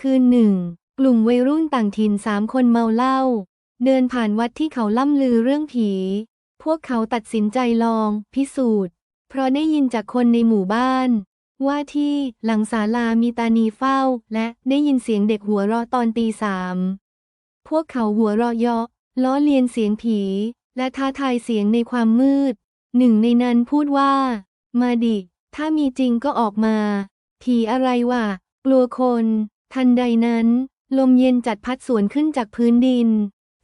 คืนหนึ่ง กลุ่มวัยรุ่นต่างถิ่นสามคนเมาเหล้าเดินผ่านวัดที่เขาล่ำลือเรื่องผี พวกเขาตัดสินใจลอง พิสูจน์ เพราะได้ยินจากคนในหมู่บ้าน ว่าที่หลังศาลามีตานีเฝ้า และได้ยินเสียงเด็กหัวเราะตอนตีสามพวกเขาหัวเราะเยาะล้อเลียนเสียงผี และท้าทายเสียงในความมืด หนึ่งในนั้นพูดว่า มาดิ ถ้ามีจริงก็ออกมา ผีอะไรวะกลัวคน ทันใดนั้น ลมเย็นจัดพัดสวนขึ้นจากพื้นดิน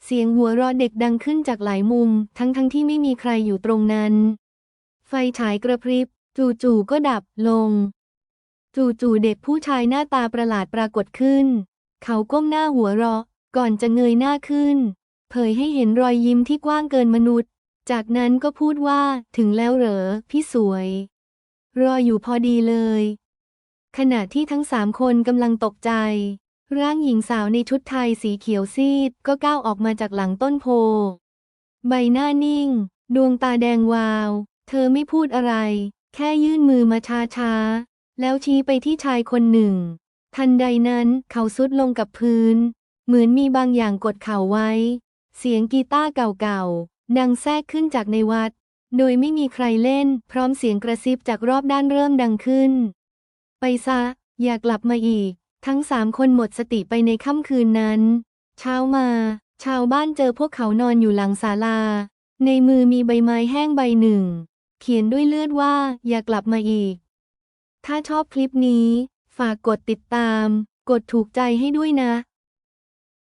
เสียงหัวเราะเด็กดังขึ้นจากหลายมุม ทั้งทั้งที่ไม่มีใครอยู่ตรงนั้น ไฟฉายกระพริบ จู่ๆก็ดับลง จู่ๆเด็กผู้ชายหน้าตาประหลาดปรากฏขึ้น เขาก้มหน้าหัวเราะ ก่อนจะเงยหน้าขึ้น เผยให้เห็นรอยยิ้มที่กว้างเกินมนุษย์ จากนั้นก็พูดว่าถึงแล้วเหรอ พี่สวย รออยู่พอดีเลย ขณะที่ทั้งสามคนกำลังตกใจ ร่างหญิงสาวในชุดไทยสีเขียวซีดก็ก้าวออกมาจากหลังต้นโพ ใบหน้านิ่ง ดวงตาแดงวาว เธอไม่พูดอะไร แค่ยื่นมือมาช้าๆ แล้วชี้ไปที่ชายคนหนึ่ง ทันใดนั้นเขาซุดลงกับพื้น เหมือนมีบางอย่างกดเข่าไว้ เสียงกีตาร์เก่าๆ ดังแทรกขึ้นจากในวัด โดยไม่มีใครเล่น พร้อมเสียงกระซิบจากรอบด้านเริ่มดังขึ้น ไปซะ อย่ากลับมาอีก ทั้งสามคนหมดสติไปในค่ำคืนนั้น เช้ามา ชาวบ้านเจอพวกเขานอนอยู่หลังศาลา ในมือมีใบไม้แห้งใบหนึ่ง เขียนด้วยเลือดว่า อย่ากลับมาอีก ถ้าชอบคลิปนี้ ฝากกดติดตาม กดถูกใจให้ด้วยนะ